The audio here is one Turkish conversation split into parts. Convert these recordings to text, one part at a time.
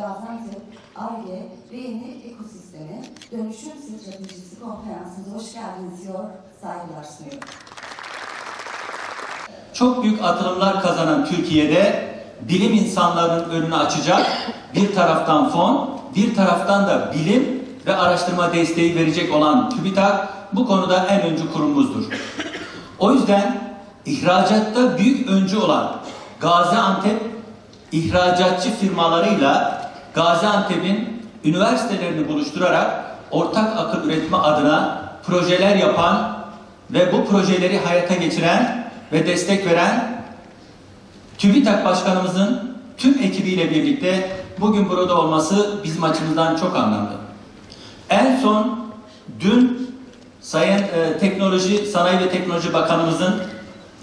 Gaziantep, ARGE ve Yeni Ekosistemi Dönüşüm Stratejisi Konferansı'na hoş geldiniz diyor, saygılar sunuyorum. Çok büyük atılımlar kazanan Türkiye'de bilim insanlarının önünü açacak bir taraftan fon, bir taraftan da bilim ve araştırma desteği verecek olan TÜBİTAK bu konuda en öncü kurumumuzdur. O yüzden ihracatta büyük öncü olan Gaziantep ihracatçı firmalarıyla Gaziantep'in üniversitelerini buluşturarak ortak akıl üretme adına projeler yapan ve bu projeleri hayata geçiren ve destek veren TÜBİTAK Başkanımızın tüm ekibiyle birlikte bugün burada olması bizim açımızdan çok anlamlı. En son dün Sayın e, Teknoloji, Sanayi ve Teknoloji Bakanımızın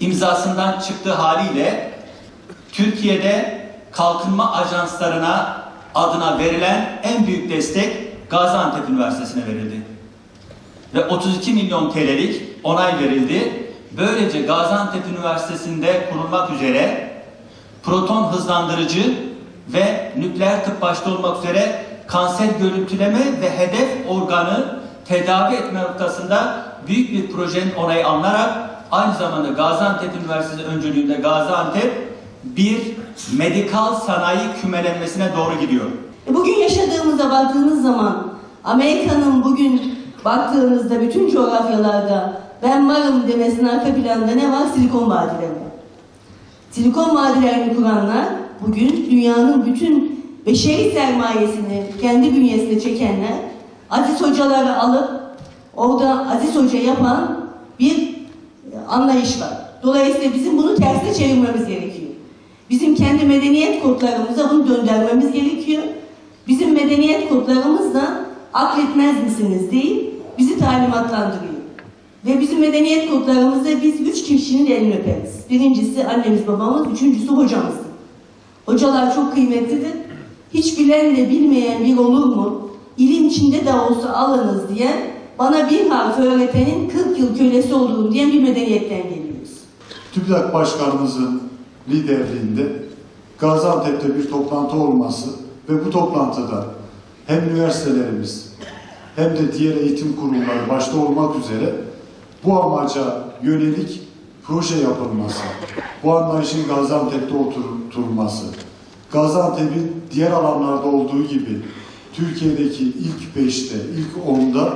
imzasından çıktığı haliyle Türkiye'de kalkınma ajanslarına adına verilen en büyük destek Gaziantep Üniversitesi'ne verildi. Ve 32 milyon TL'lik onay verildi. Böylece Gaziantep Üniversitesi'nde kurulmak üzere proton hızlandırıcı ve nükleer tıp başta olmak üzere kanser görüntüleme ve hedef organı tedavi etme noktasında büyük bir projenin onayı alınarak aynı zamanda Gaziantep Üniversitesi öncülüğünde Gaziantep bir medikal sanayi kümelenmesine doğru gidiyor. E, Bugün yaşadığımıza baktığınız zaman Amerika'nın bugün baktığınızda bütün coğrafyalarda ben varım demesinin arka planda ne var? Silikon vadileri. Silikon vadilerini kuranlar bugün dünyanın bütün beşeri sermayesini kendi bünyesine çekenler Aziz hocaları alıp orada Aziz Hoca yapan bir e, anlayış var. Dolayısıyla bizim bunu tersine çevirmemiz gerekiyor. Bizim kendi medeniyet kodlarımıza bunu döndürmemiz gerekiyor. Bizim medeniyet kodlarımız akletmez misiniz değil, bizi talimatlandırıyor. Ve bizim medeniyet kodlarımızda biz üç kişinin elini öperiz. Birincisi annemiz babamız, üçüncüsü hocamızdır. Hocalar çok kıymetlidir. Hiç bilenle bilmeyen bir olur mu? İlim içinde de olsa alınız diye bana bir harf öğretenin 40 yıl kölesi olurum diyen bir medeniyetten geliyoruz. TÜBİTAK Başkanımızın liderliğinde Gaziantep'te bir toplantı olması ve bu toplantıda hem üniversitelerimiz hem de diğer eğitim kurumları başta olmak üzere bu amaca yönelik proje yapılması, bu anlayışın Gaziantep'te oturtulması, Gaziantep'in diğer alanlarda olduğu gibi Türkiye'deki ilk beşte, ilk onda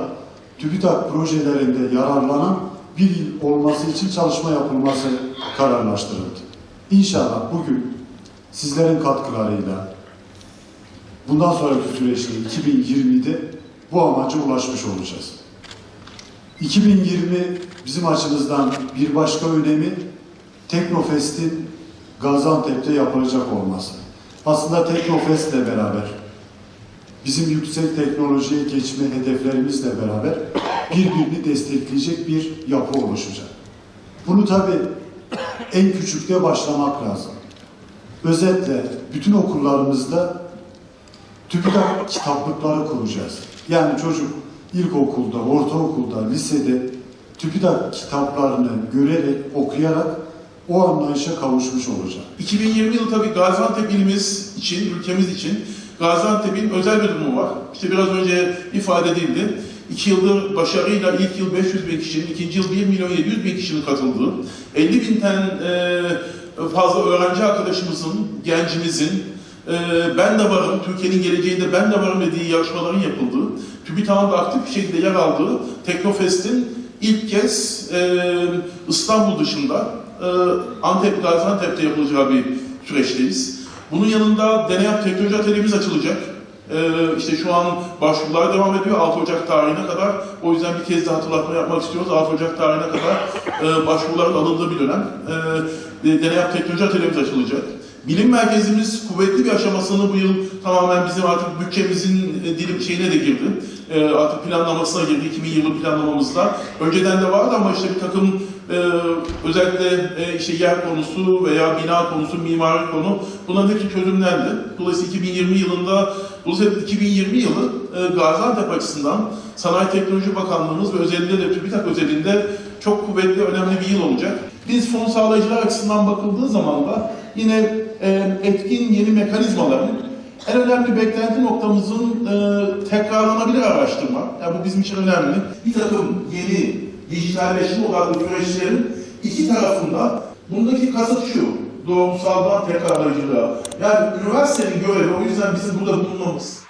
TÜBİTAK projelerinde yararlanan bir il olması için çalışma yapılması kararlaştırıldı. İnşallah bugün sizlerin katkılarıyla bundan sonraki süreçte 2020'de bu amaca ulaşmış olacağız. 2020 bizim açımızdan bir başka önemi Teknofest'in Gaziantep'te yapılacak olması. Aslında Teknofest'le beraber bizim yüksek teknolojiye geçme hedeflerimizle beraber birbirini destekleyecek bir yapı oluşacak. Bunu tabii en küçükte başlamak lazım. Özetle bütün okullarımızda TÜBİTAK kitaplıkları kuracağız. Yani çocuk ilkokulda, ortaokulda, lisede TÜBİTAK kitaplarını görerek, okuyarak o anlayışa kavuşmuş olacak. 2020 yılı tabii Gaziantep ilimiz için, ülkemiz için Gaziantep'in özel bir durumu var. İşte biraz önce ifade edildi. İki yıldır başarıyla ilk yıl 500 bin kişinin, ikinci yıl 1 milyon 700 bin kişinin katıldığı, 50 binden e, fazla öğrenci arkadaşımızın, gencimizin, e, ben de varım, Türkiye'nin geleceğinde ben de varım dediği yarışmaların yapıldığı, TÜBİTAK'ın da aktif bir şekilde yer aldığı Teknofest'in ilk kez e, İstanbul dışında e, Antep, Gaziantep'te yapılacağı bir süreçteyiz. Bunun yanında Deneyap Teknoloji Atölyemiz açılacak. Ee, işte şu an başvurular devam ediyor 6 Ocak tarihine kadar. O yüzden bir kez daha hatırlatma yapmak istiyoruz. 6 Ocak tarihine kadar e, başvuruların alındığı bir dönem. E, Deneyap Teknoloji Atölyemiz açılacak. Bilim merkezimiz kuvvetli bir aşamasını bu yıl tamamen bizim artık bütçemizin e, dilim şeyine de girdi. E, artık planlamasına girdi 2000 yılı planlamamızda. Önceden de vardı ama işte bir takım e, özellikle e, işte yer konusu veya bina konusu, mimari konu bunların hepsi çözümlendi. Dolayısıyla 2020 yılında, dolayısıyla 2020 yılı e, Gaziantep açısından Sanayi Teknoloji Bakanlığımız ve özellikle de TÜBİTAK özelinde çok kuvvetli, önemli bir yıl olacak. Biz fon sağlayıcılar açısından bakıldığı zaman da yine e, etkin yeni mekanizmaların En önemli beklenti noktamızın e, tekrarlanabilir araştırma. Yani bu bizim için önemli. Bir takım yeni dijitalleşme odaklı süreçlerin iki tarafında bundaki kasıt şu, doğrumsaldan tekrarlayıcılığa. Yani üniversitenin görevi o yüzden bizim burada bulunmamız.